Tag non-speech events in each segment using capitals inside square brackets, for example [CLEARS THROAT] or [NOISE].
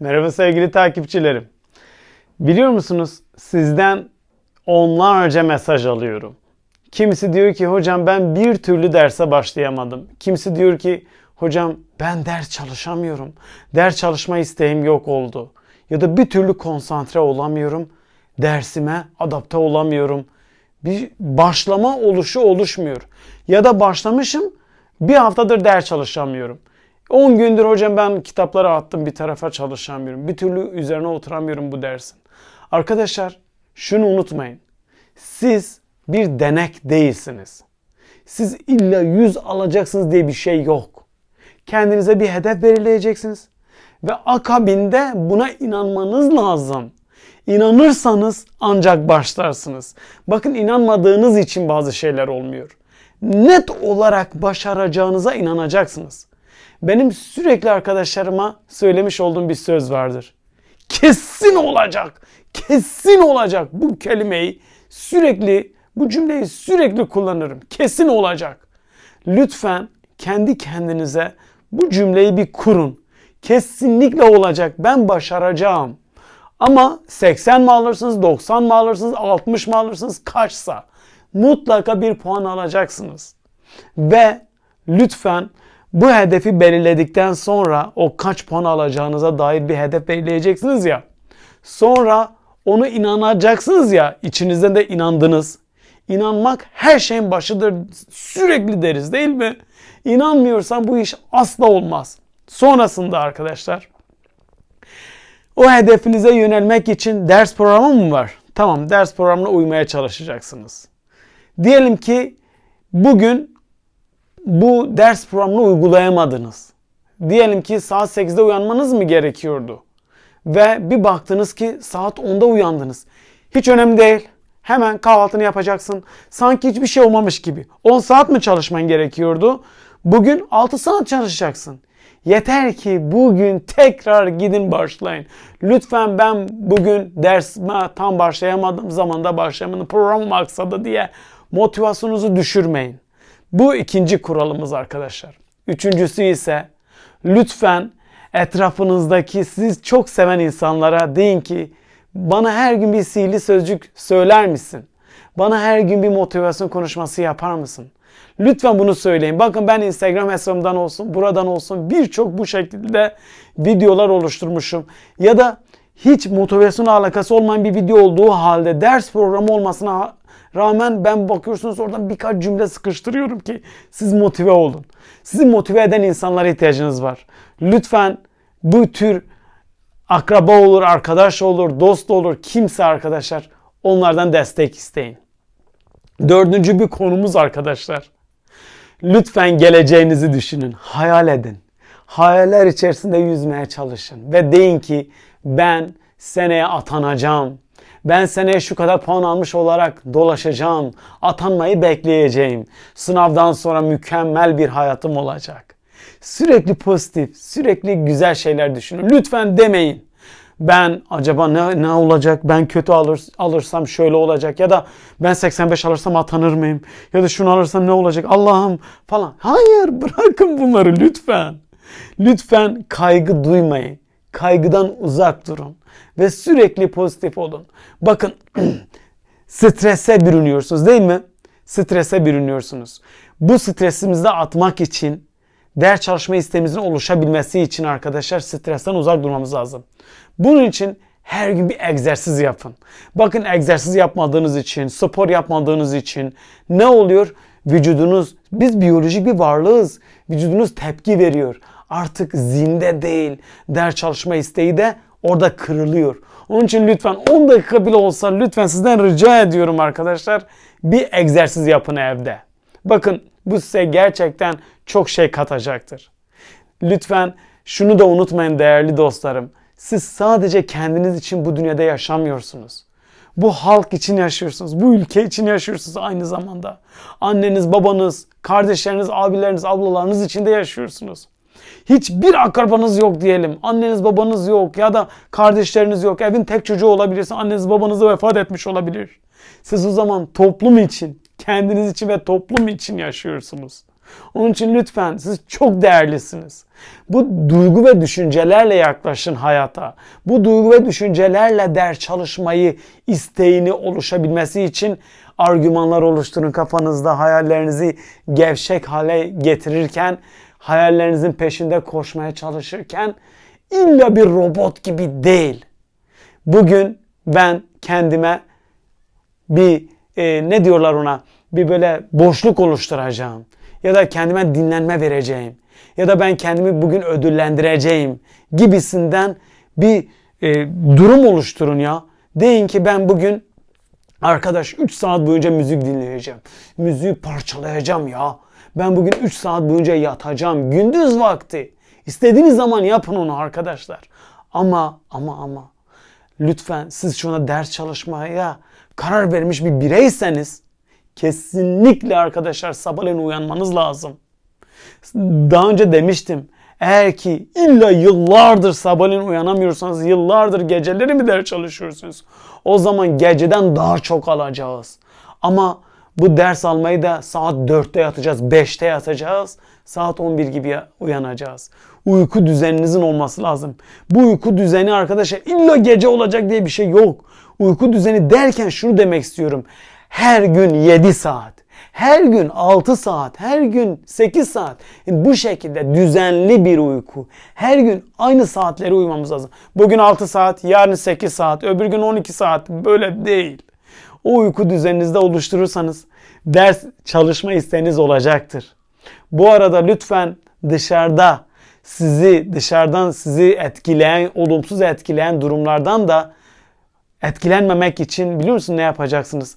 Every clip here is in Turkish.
Merhaba sevgili takipçilerim. Biliyor musunuz sizden onlarca mesaj alıyorum. Kimisi diyor ki hocam ben bir türlü derse başlayamadım. Kimisi diyor ki hocam ben ders çalışamıyorum. Ders çalışma isteğim yok oldu. Ya da bir türlü konsantre olamıyorum. Dersime adapte olamıyorum. Bir başlama oluşu oluşmuyor. Ya da başlamışım bir haftadır ders çalışamıyorum. 10 gündür hocam ben kitapları attım bir tarafa çalışamıyorum. Bir türlü üzerine oturamıyorum bu dersin. Arkadaşlar şunu unutmayın. Siz bir denek değilsiniz. Siz illa 100 alacaksınız diye bir şey yok. Kendinize bir hedef belirleyeceksiniz. Ve akabinde buna inanmanız lazım. İnanırsanız ancak başlarsınız. Bakın inanmadığınız için bazı şeyler olmuyor. Net olarak başaracağınıza inanacaksınız. Benim sürekli arkadaşlarıma söylemiş olduğum bir söz vardır. Kesin olacak. Kesin olacak. Bu kelimeyi sürekli bu cümleyi sürekli kullanırım. Kesin olacak. Lütfen kendi kendinize bu cümleyi bir kurun. Kesinlikle olacak. Ben başaracağım. Ama 80 mi alırsınız, 90 mı alırsınız, 60 mı alırsınız, kaçsa mutlaka bir puan alacaksınız. Ve lütfen bu hedefi belirledikten sonra o kaç puan alacağınıza dair bir hedef belirleyeceksiniz ya. Sonra onu inanacaksınız ya. içinizden de inandınız. İnanmak her şeyin başıdır. Sürekli deriz değil mi? İnanmıyorsan bu iş asla olmaz. Sonrasında arkadaşlar o hedefinize yönelmek için ders programı mı var? Tamam ders programına uymaya çalışacaksınız. Diyelim ki bugün bu ders programını uygulayamadınız. Diyelim ki saat 8'de uyanmanız mı gerekiyordu? Ve bir baktınız ki saat 10'da uyandınız. Hiç önemli değil. Hemen kahvaltını yapacaksın. Sanki hiçbir şey olmamış gibi. 10 saat mi çalışman gerekiyordu? Bugün 6 saat çalışacaksın. Yeter ki bugün tekrar gidin başlayın. Lütfen ben bugün dersime tam başlayamadım zamanda başlayamadım programım aksadı diye motivasyonunuzu düşürmeyin. Bu ikinci kuralımız arkadaşlar. Üçüncüsü ise lütfen etrafınızdaki siz çok seven insanlara deyin ki bana her gün bir sihirli sözcük söyler misin? Bana her gün bir motivasyon konuşması yapar mısın? Lütfen bunu söyleyin. Bakın ben Instagram hesabımdan olsun, buradan olsun birçok bu şekilde videolar oluşturmuşum. Ya da hiç motivasyonla alakası olmayan bir video olduğu halde ders programı olmasına rağmen ben bakıyorsunuz oradan birkaç cümle sıkıştırıyorum ki siz motive olun. Sizi motive eden insanlara ihtiyacınız var. Lütfen bu tür akraba olur, arkadaş olur, dost olur, kimse arkadaşlar onlardan destek isteyin. Dördüncü bir konumuz arkadaşlar. Lütfen geleceğinizi düşünün, hayal edin. Hayaller içerisinde yüzmeye çalışın ve deyin ki ben seneye atanacağım. Ben seneye şu kadar puan almış olarak dolaşacağım. Atanmayı bekleyeceğim. Sınavdan sonra mükemmel bir hayatım olacak. Sürekli pozitif, sürekli güzel şeyler düşünün. Lütfen demeyin. Ben acaba ne, ne olacak? Ben kötü alır, alırsam şöyle olacak ya da ben 85 alırsam atanır mıyım? Ya da şunu alırsam ne olacak? Allah'ım falan. Hayır [LAUGHS] bırakın bunları lütfen. Lütfen kaygı duymayın. Kaygıdan uzak durun ve sürekli pozitif olun. Bakın [CLEARS THROAT] strese bürünüyorsunuz değil mi? Strese bürünüyorsunuz. Bu stresimizi atmak için ders çalışma isteğimizin oluşabilmesi için arkadaşlar stresten uzak durmamız lazım. Bunun için her gün bir egzersiz yapın. Bakın egzersiz yapmadığınız için, spor yapmadığınız için ne oluyor? Vücudunuz, biz biyolojik bir varlığız. Vücudunuz tepki veriyor. Artık zinde değil. Ders çalışma isteği de orada kırılıyor. Onun için lütfen 10 dakika bile olsa lütfen sizden rica ediyorum arkadaşlar. Bir egzersiz yapın evde. Bakın bu size gerçekten çok şey katacaktır. Lütfen şunu da unutmayın değerli dostlarım. Siz sadece kendiniz için bu dünyada yaşamıyorsunuz. Bu halk için yaşıyorsunuz. Bu ülke için yaşıyorsunuz aynı zamanda. Anneniz, babanız, kardeşleriniz, abileriniz, ablalarınız için de yaşıyorsunuz. Hiçbir akrabanız yok diyelim. Anneniz babanız yok ya da kardeşleriniz yok. Evin tek çocuğu olabilirsin. Anneniz babanız da vefat etmiş olabilir. Siz o zaman toplum için, kendiniz için ve toplum için yaşıyorsunuz. Onun için lütfen siz çok değerlisiniz. Bu duygu ve düşüncelerle yaklaşın hayata. Bu duygu ve düşüncelerle ders çalışmayı isteğini oluşabilmesi için argümanlar oluşturun kafanızda hayallerinizi gevşek hale getirirken hayallerinizin peşinde koşmaya çalışırken illa bir robot gibi değil. Bugün ben kendime bir e, ne diyorlar ona bir böyle boşluk oluşturacağım ya da kendime dinlenme vereceğim ya da ben kendimi bugün ödüllendireceğim gibisinden bir e, durum oluşturun ya. Deyin ki ben bugün arkadaş 3 saat boyunca müzik dinleyeceğim. Müziği parçalayacağım ya. Ben bugün 3 saat boyunca yatacağım gündüz vakti. İstediğiniz zaman yapın onu arkadaşlar. Ama ama ama lütfen siz şuna ders çalışmaya karar vermiş bir bireyseniz kesinlikle arkadaşlar sabahleyin uyanmanız lazım. Daha önce demiştim. Eğer ki illa yıllardır sabahleyin uyanamıyorsanız yıllardır geceleri mi ders çalışıyorsunuz? O zaman geceden daha çok alacağız. Ama bu ders almayı da saat 4'te yatacağız, 5'te yatacağız. Saat 11 gibi uyanacağız. Uyku düzeninizin olması lazım. Bu uyku düzeni arkadaşlar illa gece olacak diye bir şey yok. Uyku düzeni derken şunu demek istiyorum. Her gün 7 saat, her gün 6 saat, her gün 8 saat. Yani bu şekilde düzenli bir uyku. Her gün aynı saatleri uyumamız lazım. Bugün 6 saat, yarın 8 saat, öbür gün 12 saat. Böyle değil. O uyku düzeninizde oluşturursanız ders çalışma isteğiniz olacaktır. Bu arada lütfen dışarıda sizi dışarıdan sizi etkileyen, olumsuz etkileyen durumlardan da etkilenmemek için biliyor musun ne yapacaksınız?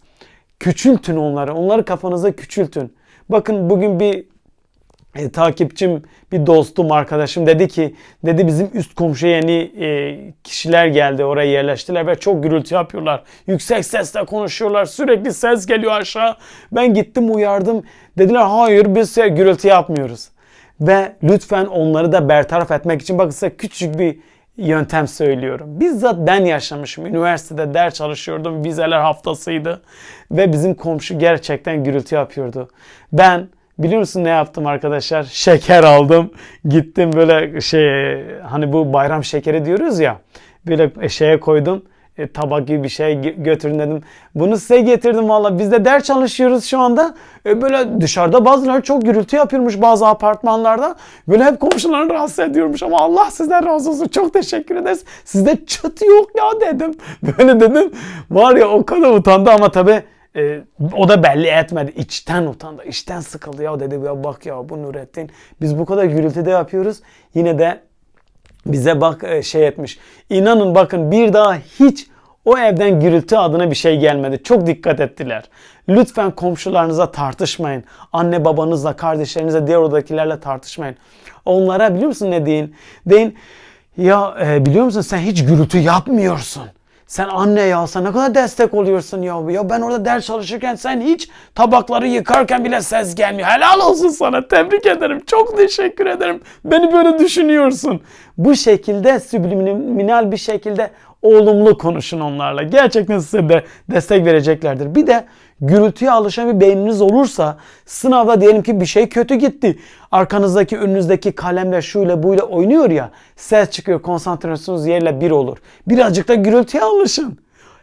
Küçültün onları. Onları kafanıza küçültün. Bakın bugün bir e, takipçim, bir dostum, arkadaşım dedi ki dedi bizim üst komşu yeni e, kişiler geldi oraya yerleştiler ve çok gürültü yapıyorlar. Yüksek sesle konuşuyorlar. Sürekli ses geliyor aşağı. Ben gittim uyardım. Dediler hayır biz gürültü yapmıyoruz. Ve lütfen onları da bertaraf etmek için bakın size küçük bir yöntem söylüyorum. Bizzat ben yaşamışım. Üniversitede ders çalışıyordum. Vizeler haftasıydı. Ve bizim komşu gerçekten gürültü yapıyordu. Ben biliyor musun ne yaptım arkadaşlar? Şeker aldım. Gittim böyle şey hani bu bayram şekeri diyoruz ya. Böyle şeye koydum e, tabak gibi bir şey götürün dedim. Bunu size getirdim valla. Biz de ders çalışıyoruz şu anda. E, böyle dışarıda bazıları çok gürültü yapıyormuş bazı apartmanlarda. Böyle hep komşularını rahatsız ediyormuş ama Allah sizden razı olsun. Çok teşekkür ederiz. Sizde çatı yok ya dedim. [LAUGHS] Böyle dedim. Var ya o kadar utandı ama tabii e, o da belli etmedi. İçten utandı. içten sıkıldı ya dedi ya bak ya bu Nurettin biz bu kadar gürültüde yapıyoruz. Yine de bize bak e, şey etmiş. İnanın bakın bir daha hiç o evden gürültü adına bir şey gelmedi. Çok dikkat ettiler. Lütfen komşularınıza tartışmayın. Anne babanızla, kardeşlerinizle, diğer odakilerle tartışmayın. Onlara biliyor musun ne deyin? Deyin ya e, biliyor musun sen hiç gürültü yapmıyorsun. Sen anne ya sen ne kadar destek oluyorsun ya. Ya ben orada ders çalışırken sen hiç tabakları yıkarken bile ses gelmiyor. Helal olsun sana. Tebrik ederim. Çok teşekkür ederim. Beni böyle düşünüyorsun. Bu şekilde subliminal bir şekilde olumlu konuşun onlarla. Gerçekten size de destek vereceklerdir. Bir de gürültüye alışan bir beyniniz olursa sınavda diyelim ki bir şey kötü gitti. Arkanızdaki önünüzdeki kalemle şuyla buyla oynuyor ya ses çıkıyor konsantrasyonunuz yerle bir olur. Birazcık da gürültüye alışın.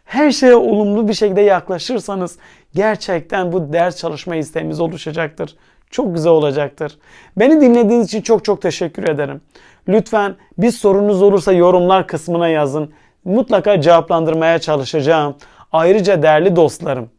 Her şeye olumlu bir şekilde yaklaşırsanız gerçekten bu ders çalışma isteğimiz oluşacaktır. Çok güzel olacaktır. Beni dinlediğiniz için çok çok teşekkür ederim. Lütfen bir sorunuz olursa yorumlar kısmına yazın. Mutlaka cevaplandırmaya çalışacağım. Ayrıca değerli dostlarım,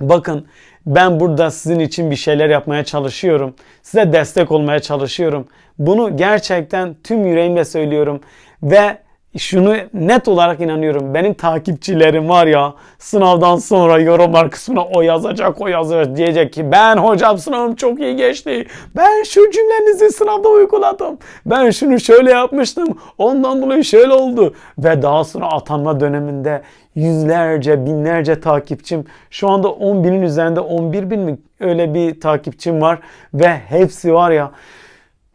bakın ben burada sizin için bir şeyler yapmaya çalışıyorum. Size destek olmaya çalışıyorum. Bunu gerçekten tüm yüreğimle söylüyorum ve şunu net olarak inanıyorum. Benim takipçilerim var ya sınavdan sonra yorumlar kısmına o yazacak o yazacak diyecek ki ben hocam sınavım çok iyi geçti. Ben şu cümlenizi sınavda uyguladım. Ben şunu şöyle yapmıştım. Ondan dolayı şöyle oldu. Ve daha sonra atanma döneminde yüzlerce binlerce takipçim şu anda 10 binin üzerinde 11 bin mi öyle bir takipçim var ve hepsi var ya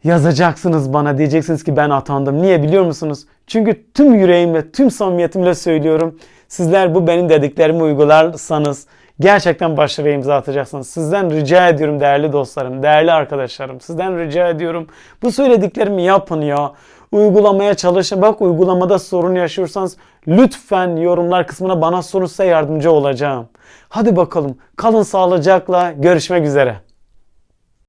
yazacaksınız bana diyeceksiniz ki ben atandım. Niye biliyor musunuz? Çünkü tüm yüreğimle, tüm samimiyetimle söylüyorum. Sizler bu benim dediklerimi uygularsanız gerçekten başarıya imza atacaksınız. Sizden rica ediyorum değerli dostlarım, değerli arkadaşlarım. Sizden rica ediyorum. Bu söylediklerimi yapın ya. Uygulamaya çalışın. Bak uygulamada sorun yaşıyorsanız lütfen yorumlar kısmına bana sorun size yardımcı olacağım. Hadi bakalım kalın sağlıcakla görüşmek üzere.